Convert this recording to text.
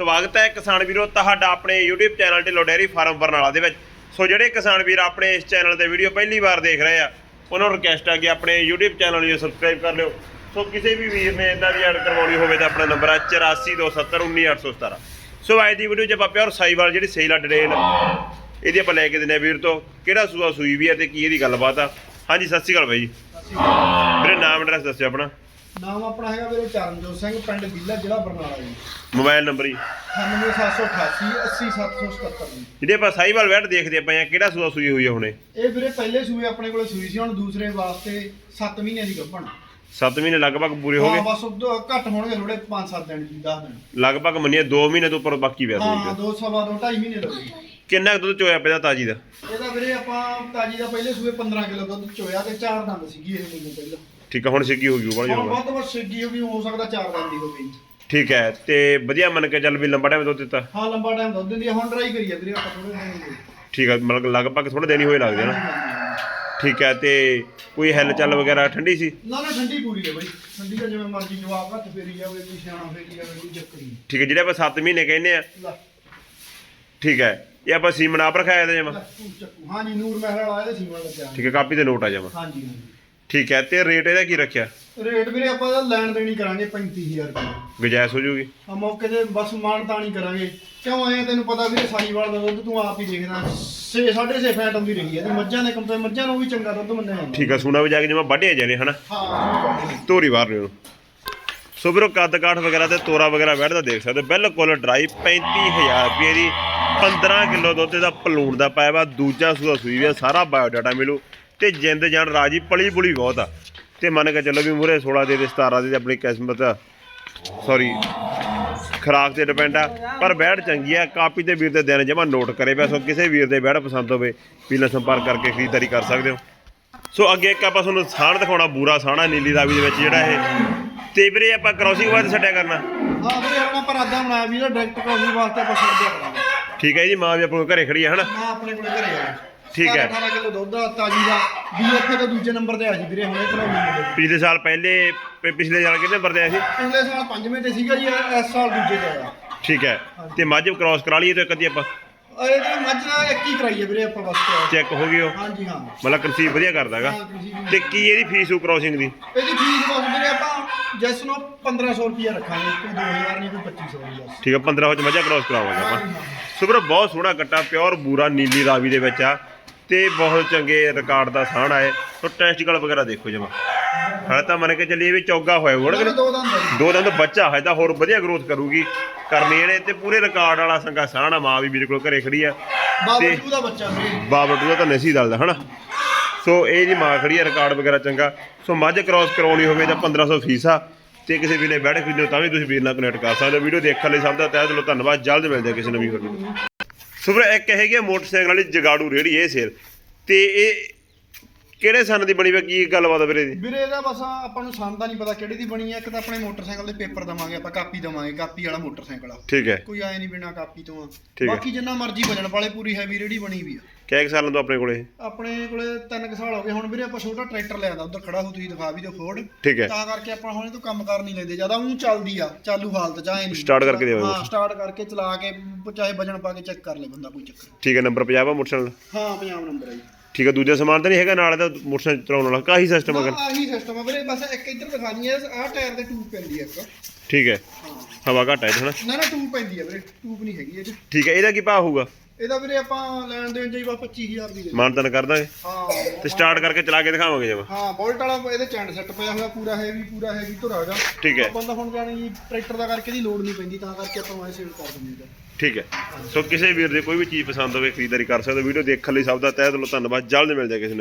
ਸਵਾਗਤ ਹੈ ਕਿਸਾਨ ਵੀਰੋ ਤੁਹਾਡਾ ਆਪਣੇ YouTube channel Dhillon dairy farm Barnala ਦੇ ਵਿੱਚ। ਸੋ ਜਿਹੜੇ ਕਿਸਾਨ ਵੀਰ ਆਪਣੇ ਇਸ ਚੈਨਲ ਤੇ ਵੀਡੀਓ ਪਹਿਲੀ ਵਾਰ ਦੇਖ ਰਹੇ ਆ ਉਹਨਾਂ ਨੂੰ ਰਿਕਵੈਸਟ ਹੈ ਕਿ ਆਪਣੇ YouTube ਚੈਨਲ ਨੂੰ ਸਬਸਕ੍ਰਾਈਬ ਕਰ ਲਿਓ। ਸੋ ਕਿਸੇ ਵੀ ਵੀਰ ਨੇ ਇਦਾਂ ਦੀ ਐਡ ਕਰਵਾਉਣੀ ਹੋਵੇ ਤਾਂ ਆਪਣਾ ਨੰਬਰ ਹੈ 8427191817 ਸੋ ਅੱਜ ਦੀ ਵੀਡੀਓ 'ਚ ਆਪਾਂ ਪਿਓਰ ਸਾਈਵਾਲ ਜਿਹੜੀ ਸੇਲ ਆ ਡਿਟੇਲ ਇਹਦੀ ਆਪਾਂ ਲੈ ਕੇ ਦਿੰਦੇ ਆ ਵੀਰ ਤੋਂ ਕਿਹੜਾ ਸੂਆ ਸੂਈ ਵੀ ਹੈ ਤੇ ਕੀ ਇਹਦੀ ਗੱਲਬਾਤ ਆ। ਹਾਂਜੀ ਸਤਿ ਸ਼੍ਰੀ ਅਕਾਲ ਬਾਈ ਜੀ। ਵੀਰੇ ਨਾਮ ਐਡਰੈਸ ਦੱਸਿਓ ਆਪਣਾ। ਨਾਮ ਆਪਣਾ ਹੈਗਾ ਵੀਰੇ ਚਰਨਜੋਤ ਸਿੰਘ ਪਿੰਡ ਗਿੱਲਾ ਜ਼ਿਲ੍ਹਾ ਬਰਨਾਲਾ ਜੀ। ਮੋਬਾਈਲ ਨੰਬਰ ਜੀ। 98788 80777 ਜੀ। ਜਿਹੜੇ ਆਪਾਂ ਸਾਈਵਾਲ ਵੈਟ ਦੇਖਦੇ ਪਏ ਆ ਕਿਹੜਾ ਸੂਆ ਸੂਈ ਹੋਈ ਹੈ ਹੁਣੇ? ਇਹ ਵੀਰੇ ਪਹਿਲੇ ਸੂਏ ਆਪਣੇ ਕੋਲੇ ਸੂਈ ਸੀ ਹੁਣ ਦੂਸਰੇ ਵਾਸਤੇ 7 ਮਹੀਨਿਆਂ ਦੀ ਗੱਭਣ। 7 ਮਹੀਨੇ ਲਗਭਗ ਪੂਰੇ ਹੋ ਹਾਂ ਗਏ ਬਸ ਉਦੋਂ ਘੱਟ ਹੋਣਗੇ ਥੋੜੇ 5-7 ਦਿਨ ਜੀ 10 ਦਿਨ। ਲਗਭਗ ਮੰਨੀਏ 2 ਮਹੀਨੇ ਤੋਂ ਉੱਪਰ ਬਾਕੀ ਪਿਆ ਹਾਂ ਸੂਈ ਦੋ ਸਵਾ ਦੋ 2.5 ਮਹੀਨੇ ਲੱਗੇ ਕਿੰਨਾ ਦੁੱਧ ਚੋਇਆ ਪਿਆ ਤਾਜੀ ਦਾ? ਇਹਦਾ ਵੀਰੇ ਆਪਾਂ ਤਾਜੀ ਦਾ ਪਹਿਲੇ ਸੂਏ 15 ਕਿਲੋ ਦੁੱਧ ਚੋਇਆ ਤੇ ਚਾਰ ਦੰਦ ਸੀਗੀ ਇਹ ਮੈਨੂੰ ਪਹਿਲਾਂ। ਠੀਕ ਹੈ ਹੁਣ ਸਿੱਗੀ ਹੋ ਗਈ ਬੜਾ ਹੁਣ ਜਾਊਗਾ ਵੱਧ ਵੱਧ ਛੱਗੀ ਵੀ ਹੋ ਸਕਦਾ ਚਾਰ ਦੰਦ ਦੀ ਹੋਵੇ। ਠੀਕ ਹੈ ਤੇ ਵਧੀਆ ਮੰਨ ਕੇ ਚੱਲ ਵੀ ਲੰਬਾ ਟਾਈਮ ਦੁੱਧ ਦਿੱਤਾ। ਹਾਂ ਲੰਬਾ ਟਾਈਮ ਦੁੱਧ ਦਿੰਦੀ ਆ ਹੁਣ ਟਰਾਈ ਕਰੀਏ ਵੀਰੇ ਆਪਾਂ ਥੋੜੇ ਦਿਨ ਠੀਕ ਹੈ ਮਤਲਬ ਲਗਭਗ ਥੋੜੇ ਦਿਨ ਹੀ ਹੋਏ ਲੱਗਦੇ ਨਾ। ਠੀਕ ਹੈ ਤੇ ਕੋਈ ਹਿੱਲ ਚੱਲ ਵਗੈਰਾ ਠੰਡੀ ਸੀ? ਨਾ ਨਾ ਠੰਡੀ ਪੂਰੀ ਹੈ ਬਈ। ਠੰਡੀ ਦਾ ਜਿਵੇਂ ਮਰਜ਼ੀ ਜਵਾਬ ਹੱਥ ਫੇਰੀ ਜਾਵੇ ਕੋਈ ਸਿਆਣਾ ਫੇਰੀ ਜਾਵੇ ਕੋਈ ਚੱਕਰ ਨਹੀਂ। ਠੀਕ ਹੈ ਜਿਹੜੇ ਆਪਾਂ 7 ਮਹੀਨੇ ਕਹਿੰਦੇ ਆ। ਲੈ। ਠੀਕ ਹੈ ਇਹ ਆਪਾਂ ਸੀਮਨ ਆਪ ਰਖਾਇਆ ਤੇ ਜਮਾ? ਲੈ, ਤੂੰ ਚੱਕੂ। ਹਾਂਜੀ ਨੂਰ ਮਹਿਲ ਵਾਲਾ ਇਹਦੇ ਸੀਮਾ ਲੱਗਿਆ ਠੀਕ ਹੈ ਕਾਪੀ ਤੇ ਨੋਟ ਆ ਜਮਾ। ਹਾਂਜੀ ਹਾਂਜੀ। ਠੀਕ ਹੈ ਤੇ ਰੇਟ ਇਹਦਾ ਕੀ ਰੱਖਿਆ? ਰੇਟ ਵੀਰੇ ਆਪਾਂ ਇਹਦਾ ਲੈਣ ਦੇਣੀ ਕਰਾਂਗੇ 35000 ਰੁਪਏ। ਗੁਜਾਇਸ਼ ਹੋ ਜੂਗੀ? ਆ ਮੌਕੇ ਤੇ ਬਸ ਮਾਨ ਤਾਣੀ ਕਰਾਂਗੇ। ਕਿਉਂ ਆਏ ਤੈਨੂੰ ਪਤਾ ਵੀਰੇ ਸਾਈਵਾਲ ਦਾ ਦੁੱਧ ਤੂੰ ਆਪ ਹੀ ਦੇਖਦਾ। 6 6.5 ਫੈਟ ਆਉਂਦੀ ਰਹੀ ਹੈ। ਤੇ ਮੱਝਾਂ ਦੇ ਕੰਪੇ ਮੱਝਾਂ ਨੂੰ ਵੀ ਚੰਗਾ ਦੁੱਧ ਮੰਨਿਆ ਜਾਂਦਾ। ਠੀਕ ਹੈ ਸੁਣਾ ਵੀ ਜਾ ਕੇ ਜਮਾ ਵੱਢੇ ਜਾਣੇ ਹਨਾ? ਹਾਂ। ਤੋਰੀ ਬਾਹਰ ਨੂੰ ਸੋ ਵੀਰੋ ਕੱਦ ਕਾਠ ਵਗੈਰਾ ਤੇ ਤੋਰਾ ਵਗੈਰਾ ਬੈਠਦਾ ਦੇਖ ਸਕਦੇ। ਬਿਲਕੁਲ ਡਰਾਈ 35000 ਰੁਪਏ ਦੀ 15 ਕਿਲੋ ਦੁੱਧ ਦਾ ਪਲੂਣ ਦਾ ਪਾਇਆ ਵਾ। ਦੂਜਾ ਸੂਆ ਸੂਈ ਵੀ ਆ, ਸਾਰਾ ਬਾਇਓਡਾਟਾ ਮਿਲੂ। ਤੇ ਜਿੰਦ ਜਾਨ ਰਾਜੀ ਪਲੀ ਪੁਲੀ ਬਹੁਤ ਆ। ਤੇ ਮੰਨ ਕੇ ਚੱਲੋ ਵੀ ਮੂਰੇ 16 ਦੇ ਦੇ 17 ਦੇ ਆਪਣੀ ਕਿਸਮਤ ਸੌਰੀ ਖਰਾਕ ਤੇ ਡਿਪੈਂਡ ਆ ਪਰ ਬੈੜ ਚੰਗੀ ਆ ਕਾਪੀ ਤੇ ਵੀਰ ਦੇ ਦਿਨ ਜਮਾ ਨੋਟ ਕਰੇ ਪਿਆ ਸੋ ਕਿਸੇ ਵੀਰ ਦੇ ਬੈੜ ਪਸੰਦ ਹੋਵੇ ਪੀਲਾ ਸੰਪਰਕ ਕਰਕੇ ਖਰੀਦਦਾਰੀ ਕਰ ਸਕਦੇ ਹੋ। ਸੋ ਅੱਗੇ ਇੱਕ ਆਪਾਂ ਤੁਹਾਨੂੰ ਸਾਣ ਦਿਖਾਉਣਾ ਬੂਰਾ ਸਾਣਾ ਨੀਲੀ ਰਾਵੀ ਦੇ ਵਿੱਚ ਜਿਹੜਾ ਇਹ। ਤੇ ਵੀਰੇ ਆਪਾਂ ਕ੍ਰੋਸਿੰਗ ਬਾਅਦ ਛੱਡਿਆ ਕਰਨਾ। ਹਾਂ ਵੀਰੇ ਹੁਣ ਆਪਾਂ ਰਾਦਾ ਬਣਾਇਆ ਵੀ ਇਹਦਾ ਡਾਇਰੈਕਟ ਕਾਉਣੀ ਵਾਸਤੇ ਆਪਾਂ ਛੱਡ ਦਿਆ ਕਰਾਂਗੇ ਠੀਕ ਹੈ ਜੀ ਮਾਂ ਵੀ ਆਪਣੇ ਘਰੇ ਖੜੀ ਹੈ ਹਨਾ? ਹਾਂ ਆਪਣੇ ਕੋਲੇ ਘਰੇ ਆ। ਠੀਕ ਹੈ। 18 ਕਿਲੋ ਦੁੱਧ ਆ ਤਾਜੀ ਦਾ। ਬੀਐਫਏ ਦਾ ਦੂਜੇ ਨੰਬਰ ਤੇ ਆ ਜੀ ਵੀਰੇ ਹੁਣੇ ਕਰਾਉਣੀ ਮਿਲੇ ਪਿਛਲੇ ਸਾਲ ਪਹਿਲੇ ਪ- ਪਿਛਲੇ ਸਾਲ ਕਿੰਨੇ ਨੰਬਰ ਤੇ ਆਇਆ ਸੀ? ਪਿਛਲੇ ਸਾਲ ਪੰਜਵੇਂ ਤੇ ਸੀਗਾ ਜੀ ਇਹ- ਇਸ ਸਾਲ ਦੂਜੇ ਤੇ ਆਇਆ ਠੀਕ ਹੈ। ਤੇ ਮੱਝ ਕ੍ਰਾਸ ਕਰਾ ਲਈਏ ਤੇ ਇੱਕ ਅੱਧੀ ਆਪਾਂ। ਆ ਇਹਦੇ ਮੱਝ ਦਾ ਇੱਕ ਹੀ ਕਰਾਈਏ ਵੀਰੇ ਆਪਾਂ ਬਸ। ਚੈੱਕ ਹੋ ਗਈ ਉਹ। ਹਾਂਜੀ ਹਾਂ। ਮਤਲਬ ਕਨਸੀਵ ਵਧੀਆ ਕਰਦਾਗਾ। ਹਾਂ, ਤੇ ਕੀ ਇਹਦੀ ਫੀਸ ਉਹ ਕ੍ਰਾਸਿੰਗ ਦੀ? ਇਹਦੀ ਫੀਸ ਬਸ ਵੀਰੇ ਆਪਾਂ ਜੈਸ ਨੂੰ 1500 ਰੁਪਿਆ ਰੱਖਾਂਗੇ ਕੋਈ 2000 ਨਹੀਂ ਕੋਈ 2500 ਨਹੀਂ ਬਸ। ਠੀਕ ਹੈ 15 ਵਿੱਚ ਮੱਝਾਂ ਕ੍ਰਾਸ ਕਰਾਵਾਂਗੇ ਆਪਾਂ। ਸੋ ਵੀਰੋ ਬਹੁਤ ਸੋਹਣਾ ਕੱਟਾ ਪਿਓਰ ਬੂਰਾ ਨੀਲੀ ਰਾਵੀ ਦੇ ਵਿੱਚ ਆ। ਤੇ ਬਹੁਤ ਚੰਗੇ ਰਿਕਾਰਡ ਦਾ ਸਾਣ ਆਏ। ਸੋ ਟੈਸਟੀਕਲ ਵਗੈਰਾ ਦੇਖੋ ਜਮਾ। ਹਾਲੇ ਤਾਂ ਮੰਨ ਕੇ ਚੱਲੀਏ ਵੀ ਚੌਗਾ ਹੋਇਆ ਹੋਣਾ ਕਿ ਨਹੀਂ? ਦੋ ਦੰਦ ਬੱਚਾ ਹੈ ਤਾਂ ਹੋਰ ਵਧੀਆ ਗਰੋਥ ਕਰੂਗੀ। ਕਰਨੀ ਇਹਨੇ ਤੇ ਪੂਰੇ ਰਿਕਾਰਡ ਵਾਲਾ ਸੰਗਾ ਸਾਹਣਾ ਮਾਂ ਵੀ ਮੇਰੇ ਕੋਲ ਘਰੇ ਖੜੀ ਆ। ਬਾਬਾ ਤੇ ਟੂ ਦਾ ਬੱਚਾ ਬਾਬਟੂ ਦਾ ਤਾਂ ਨਸੀ ਦਲਦਾ ਹਨਾ? ਸੋ ਇਹ ਜੀ ਮਾਂ ਖੜੀ ਆ ਰਿਕਾਰਡ ਵਗੈਰਾ ਚੰਗਾ। ਸੋ ਮੱਝ ਕ੍ਰਾਸ ਕਰਾਉਣੀ ਹੋਵੇ ਤਾਂ 1500 ਫੀਸ ਆ ਤੇ ਕਿਸੇ ਵੀਲੇ ਬੈਠ ਖਰੀਦੋ ਤਾਂ ਵੀ ਤੁਸੀਂ ਵੀਰ ਨਾਲ ਕਨੈਕਟ ਕਰ ਸਕਦੇ ਹੋ। ਵੀਡੀਓ ਦੇਖਣ ਲਈ ਸਭ ਦਾ ਤਹਿ ਦਿਲੋਂ ਧੰਨਵਾਦ। ਜਲਦ ਮਿਲਦੇ ਕਿਸੇ ਨਵੀਂ ਵੀਡੀਓ ਸੋ ਇੱਕ ਹੈਗੀ ਆ ਮੋਟਰਸਾਈਕਲ ਵਾਲੀ ਜਗਾੜੂ ਰੇੜੀ ਇਹ ਸੇਲ ਤੇ ਇਹ ਕਿਹੜੇ ਸਨ ਦੀ ਬਣੀ ਵਾ? ਕੀ ਗੱਲਬਾਤ ਆ ਵੀਰੇ ਦੀ? ਵੀਰੇ ਇਹਦਾ ਬਸ ਆਪਾਂ ਨੂੰ ਦਾ ਨਹੀਂ ਪਤਾ ਕਿਹੜੀ ਦੀ ਬਣੀ ਹੈ ਇੱਕ ਤਾਂ ਆਪਣੇ ਮੋਟਰਸਾਈਕਲ ਦੇ ਪੇਪਰ ਦਵਾਂਗੇ ਆਪਾਂ ਕਾਪੀ ਦਵਾਂਗੇ ਕਾਪੀ ਵਾਲਾ ਮੋਟਰਸਾਈਕਲ ਆ। ਠੀਕ ਹੈ। ਕੋਈ ਆਏ ਨਹੀਂ ਬਿਨਾ ਕਾਪੀ ਤੋਂ ਆ। ਠੀਕ ਹੈ। ਬਾਕੀ ਜਿੰਨਾ ਮਰਜ਼ੀ ਵਜਣ ਵਾਲੇ ਪੂਰੀ ਹੈਵੀ ਰੇੜੀ ਬਣੀ ਵੀ ਆ। ਕਿਹ ਸਾਲਾਂ ਤੋਂ ਆਪਣੇ ਕੋਲੇ? ਆਪਣੇ ਕੋਲੇ ਤਿੰਨ ਕੁ ਸਾਲ ਹੋ ਗਏ। ਹੁਣ ਵੀਰੇ ਆਪਾਂ ਛੋਟਾ ਟਰੈਕਟਰ ਲਿਆਂਦਾ ਉਧਰ ਖੜਾ ਹੋ ਤੁਸੀਂ ਦਿਖਾ ਵੀ ਦਿਓ ਫੋਰਡ ਠੀਕ ਹੈ। ਤਾਂ ਕਰਕੇ ਆਪਾਂ ਹੁਣ ਇਹ ਤੋਂ ਕੰਮ ਕਰ ਨਹੀਂ ਲੈਂਦੇ। ਜ਼ਿਆਦਾ ਉਹ ਚੱਲਦੀ ਆ ਚਾਲੂ ਹਾਲਤ ਚ ਆਏ ਨਹੀਂ Start ਕਰਕੇ ਦੇਵਾਂਗੇ। ਹਾਂ ਸਟਾਰਟ ਕਰਕੇ ਚਲਾ ਕੇ ਚਾਹੇ ਵਜਣ ਪਾ ਕੇ ਚੈੱਕ ਕਰ ਲੈ ਬੰਦਾ ਕੋਈ ਚੱਕਰ ਠੀਕ ਹੈ ਨੰਬਰ 50 ਆ ਮੋਟਰਸਾਈਕਲ ਹਾਂ ਪੰਜਾਬ ਨੰਬਰ ਹੈ ਜੀ। ਠੀਕ ਹੈ ਦੂਜਾ ਸਮਾਨ ਤਾਂ ਨਹੀਂ ਹੈਗਾ ਨਾਲ ਦਾ ਮੋਟਰਸਾਈਕਲ ਚਲਾਉਣ ਵਾਲਾ। ਕਾਹੀ ਸਿਸਟਮ ਹੈਗਾ ਆਹੀ ਸਿਸਟਮ ਆ ਵੀਰੇ ਬਸ ਇੱਕ ਇੱਧਰ ਦਿਖਾਣੀ ਹੈ ਆਹ ਟਾਇਰ ਦੇ ਟੂਬ ਪੈਂਦੀ ਹੈ ਇੱਕ। ਠੀਕ ਹੈ। ਹਾਂ। ਹਵਾ ਘੱਟ ਹੈ ਇਹਦੇ ਹਨਾ? ਨਾ ਨਾ ਟੂਬ ਪੈਂਦੀ ਹੈ ਵੀਰੇ ਟੂਬ ਨਹੀਂ ਹੈਗੀ ਇਹ 'ਚ। ਠੀਕ ਹੈ ਇਹਦਾ ਕੀ ਭਾਅ ਹੋਊਗਾ? ਇਹਦਾ ਵੀਰੇ ਆਪਾਂ ਲੈਣ ਦੇਣ ਜਾਈ ਬਸ 25000 ਦੀ ਦੇ ਮਾਨਤਨ ਕਰ ਦਾਂਗੇ। ਹਾਂ ਤੇ ਸਟਾਰਟ ਕਰਕੇ ਚਲਾ ਕੇ ਦਿਖਾਵਾਂਗੇ ਜਮਾ ਹਾਂ ਬੋਲਟ ਵਾਲਾ ਇਹਦੇ ਚੈਂਡ ਸੈੱਟ ਪਿਆ ਹੋਇਆ ਪੂਰਾ ਹੈਵੀ ਪੂਰਾ ਹੈਵੀ ਧੁਰਾ ਹੈਗਾ। ਠੀਕ ਹੈ। ਬੰਦਾ ਹੁਣ ਜਾਣੀ ਟਰੈਕਟਰ ਦਾ ਕਰਕੇ ਦੀ ਲੋਡ ਨਹੀਂ ਪੈਂਦੀ ਤਾਂ ਕਰਕੇ ਆਪਾਂ ਐ ਸੇਲ ਕਰ ਦਿੰਦੇ ਹਾਂ। ਠੀਕ ਹੈ। ਸੋ ਕਿਸੇ ਵੀਰ ਦੇ ਕੋਈ ਵੀ ਚੀਜ਼ ਪਸੰਦ ਹੋਵੇ ਖਰੀਦਦਾਰੀ ਕਰ ਸਕਦੇ ਹੋ। ਵੀਡੀਓ ਦੇਖਣ ਲਈ ਸਭ ਦਾ ਤਹਿ ਦਿਲੋਂ ਧੰਨਵਾਦ। ਜਲਦ ਮਿਲਦੇ ਹਾਂ ਕਿਸੇ ਨੂੰ